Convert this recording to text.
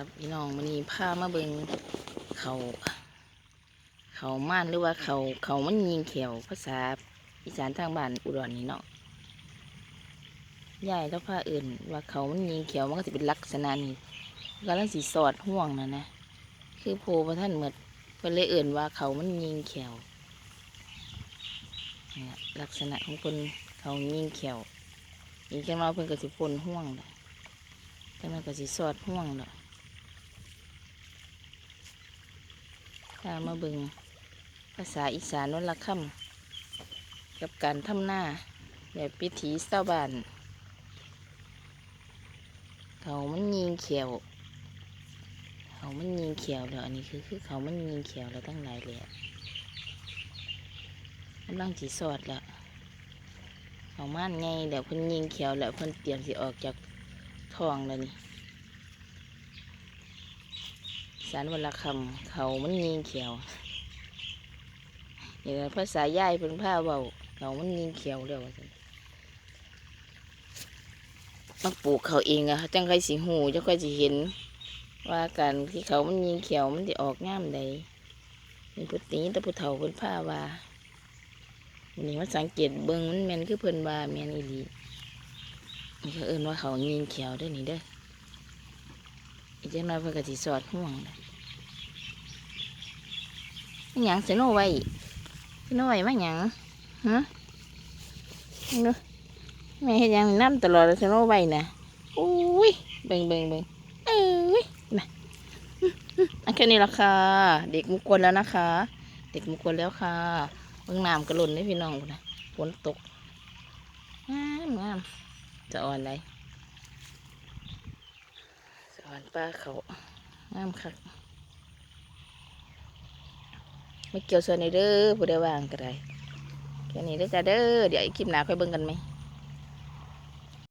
รับพี่น้องมันนี้พามาเบิงเขาเขาม่านหรือว่าเขาเขามันยิงเขียวภาษาอีสานทางบ้านอุดรนี่เนาะยายแล้วพาเอื่น ว่าเขามันยิงเขียวมันก็จะเป็นลักษณะนี้กำลังสีสอดห่วงนะนะคือโพพระท่านเหมือนเป็นเลยเอื่นว่าเขามันยิงเขียวลักษณะของคนเขายิงเขียวอีกแค่มาเพิ่นก็สิพ่นห่วงนะแต่มันก็สิสอดห่วงเนา พามาเบิงภาษาอีสานวันละคำกับการทำหน้าแบบพิถีชาบ้านเขามันยิงเขียว เขามันยิงเขียวแล้วอันนี้คือคือเขามันยิงเขียวแล้วตั้งหลายแล้วกำลังสีสอดแล้วเขาม่านไงเดี๋ยวเพิ่นยิงเขียวแล้วเพิ่นเตรียมสิออกจากท้องแล้วนี่ สารวลคำเขามันยิงเขียวนี่แหละภาษาย่ายเป็นผ้าเบาเขามันยิงเขียวแล้วว่าซั่นมาปลูกเขาเองอะจังใครสิหูจังใครสิเห็น ว่าการที่เขามันยิงเขียวมันจะออกงามใดมีพุทธิแต่พุทเฒ่าเป็นผ้าว่าวันนี้มาสังเกตเบิ่งมันแมนคือเพิ่นว่าแมนอีหลีนี่เขาเอิ้นว่าเขายิงเขียวเด้นี่เด้ออีกจังน้อยเพิ่นก็สิสอดห่วงเล ยมันหยังเสยโนไว้เสยโนไว้มาหยังฮะเนอะแม่เฮ็ดหยังน้ำตลอดเลยเสยโนไว้นะอุ้ยเบ่งเบ่งเบ่งเอ้ยนะอันแค่นี้ละค่ะ เด็กมุกวนแล้วนะคะ เด็กมุกวนแล้วค่ะเบิ่งน้ำกระหล่นเลยพี่น้องนนะฝนตกงามงามจะอ่อนไรสอนป้าเขางามคัก ไม่เกี่ยวส่วนในเด้อผู้ใดว่างก็ได้แค่นี้เด้อจ้าเด้อเดี๋ยวอีกคลิปหน้าค่อยเบิ่งกันไหม